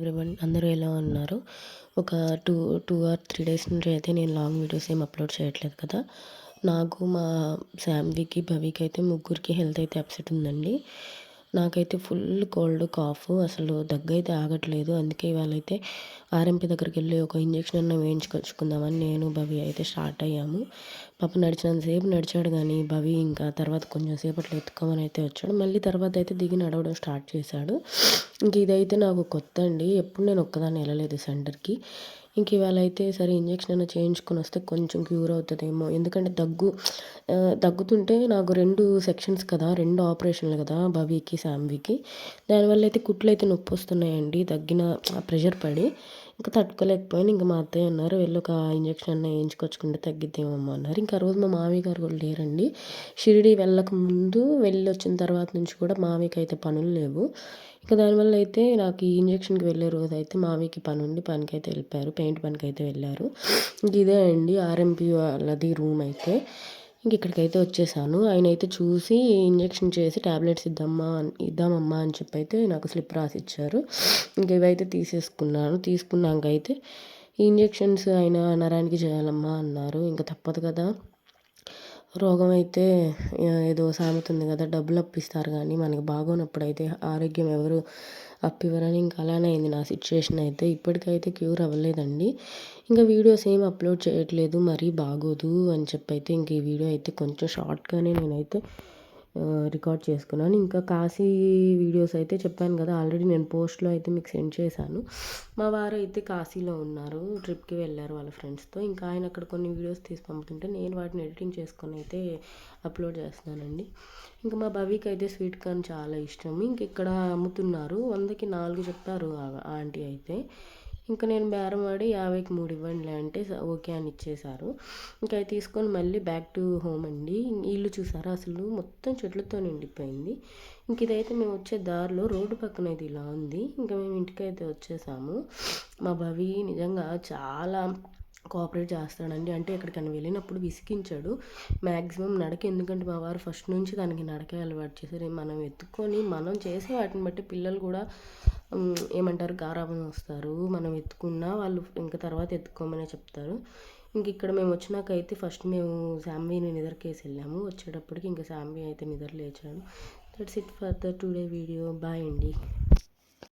Everyone అందరూ ఎలా ఉన్నారు? ఒక two two or three days నుంచి అయితే నేను లాంగ్ వీడియోస్ ఏం అప్లోడ్ చేయట్లేదు కదా. నాకు మా శామ్వికి భవికి అయితే ముగ్గురికి హెల్త్ అయితే అప్సెట్ ఉందండి. నాకైతే ఫుల్ కోల్డ్ కాఫ్ అసలు దగ్గైతే అయితే ఆగట్లేదు. అందుకే ఇవాళ అయితే ఆర్ఎంపీ దగ్గరికి వెళ్ళి ఒక ఇంజక్షన్ అన్న వేయించుకొచ్చుకుందామని నేను భవి అయితే స్టార్ట్ అయ్యాము. పాప నడిచినంతసేపు నడిచాడు కానీ భవి ఇంకా తర్వాత కొంచెం సేపట్లో ఎత్తుకోమని అయితే వచ్చాడు. మళ్ళీ తర్వాత అయితే దిగి నడవడం స్టార్ట్ చేశాడు. ఇంక ఇదైతే నాకు కొత్త అండి ఎప్పుడు నేను ఒక్కదాన్ని వెళ్ళలేదు సెంటర్కి. ఇంక ఇవాళ అయితే సరే ఇంజక్షన్ అయినా చేయించుకొని వస్తే కొంచెం క్యూర్ అవుతుందేమో. ఎందుకంటే దగ్గు దగ్గుతుంటే నాకు రెండు సెక్షన్స్ కదా రెండు ఆపరేషన్లు కదా భవికి శాంవికి దానివల్ల అయితే కుట్లు అయితే నొప్పి వస్తున్నాయండి తగ్గిన ప్రెషర్ పడి. ఇంకా తట్టుకోలేకపోయాను. ఇంకా మా అత్తయ్య అన్నారు వెళ్ళి ఒక ఇంజక్షన్ అన్న వేయించుకొచ్చుకుంటే తగ్గిద్దేమమ్మా అన్నారు. ఇంకా రోజు మా మామయ్య గారు కూడా లేరండి. షిరిడి వెళ్ళక ముందు వెళ్ళి వచ్చిన తర్వాత నుంచి కూడా మామయ్యకి అయితే పనులు లేవు. ఇంకా దానివల్ల అయితే నాకు ఈ ఇంజక్షన్కి వెళ్ళే రోజు అయితే మామయ్యకి పని ఉండి పనికి అయితే వెళ్ళిపోయారు. పెయింట్ పనికి అయితే వెళ్ళారు. ఇంక ఇదే అండి. ఆర్ఎంపీ వాళ్ళది రూమ్ అయితే. ఇంక ఇక్కడికైతే వచ్చేసాను. ఆయన అయితే చూసి ఇంజక్షన్ చేసి ట్యాబ్లెట్స్ ఇద్దామా ఇద్దామమ్మా అని చెప్పి అయితే నాకు స్లిప్ రాసి ఇచ్చారు ఇంక ఇవైతే తీసేసుకున్నాను. తీసుకున్నాక అయితే ఈ ఇంజెక్షన్స్ ఆయన నరానికి చేయాలమ్మా అన్నారు. ఇంకా తప్పదు కదా. రోగం అయితే ఏదో సామెతుంది కదా డబ్బులు అప్పిస్తారు కానీ మనకి బాగోనప్పుడు అయితే ఆరోగ్యం ఎవరు అప్పివ్వరని ఇంకా అలానే అయింది నా సిచ్యువేషన్ అయితే. ఇప్పటికైతే క్యూర్ అవ్వలేదండి. ఇంకా వీడియోస్ ఏం అప్లోడ్ చేయట్లేదు మరీ బాగోదు అని చెప్పి అయితే ఇంక ఈ వీడియో అయితే కొంచెం షార్ట్గానే నేనైతే రికార్డ్ చేసుకున్నాను. ఇంకా కాశీ వీడియోస్ అయితే చెప్పాను కదా ఆల్రెడీ నేను పోస్ట్లో అయితే మీకు సెండ్ చేశాను. మా వారు అయితే కాశీలో ఉన్నారు ట్రిప్కి వెళ్ళారు వాళ్ళ ఫ్రెండ్స్తో. ఇంకా ఆయన అక్కడ కొన్ని వీడియోస్ తీసి పంపుతుంటే నేను వాటిని ఎడిటింగ్ చేసుకొని అయితే అప్లోడ్ చేస్తున్నానండి. ఇంకా మా భవికి అయితే స్వీట్ కార్న్ చాలా ఇష్టం. ఇంక ఇక్కడ అమ్ముతున్నారు వందకి నాలుగు చెప్పారు ఆంటీ అయితే. ఇంకా నేను బేరం ఆడి యాభైకి మూడు ఇవ్వండి అంటే ఓకే అని ఇచ్చేశారు. ఇంకా అవి తీసుకొని మళ్ళీ బ్యాక్ టు హోమ్ అండి. ఇల్లు చూసారా అసలు? మొత్తం చెట్లతో నిండిపోయింది. ఇంక ఇదైతే మేము వచ్చే దారిలో రోడ్డు పక్కన ఇది ఇలా ఉంది. ఇంకా మేము ఇంటికైతే వచ్చేసాము. మా భవి నిజంగా చాలా కోఆపరేట్ చేస్తాడండి. అంటే ఎక్కడికైనా వెళ్ళినప్పుడు విసిగించాడు. మ్యాక్సిమం నడక ఎందుకంటే మా వారు ఫస్ట్ నుంచి దానికి నడకే అలవాటు చేశారు. మనం ఎత్తుకొని మనం చేసే వాటిని బట్టి పిల్లలు కూడా ఏమంటారు గారాబం వస్తారు. మనం ఎత్తుకున్నా వాళ్ళు ఇంకా తర్వాత ఎత్తుకోమనే చెప్తారు. ఇంక ఇక్కడ మేము వచ్చినాక అయితే ఫస్ట్ మేము శాంబీని నిద్రకేసి వెళ్ళాము. వచ్చేటప్పటికి ఇంకా శాంబీ అయితే నిద్ర లేచాడు. That's it for the today video bye అండి.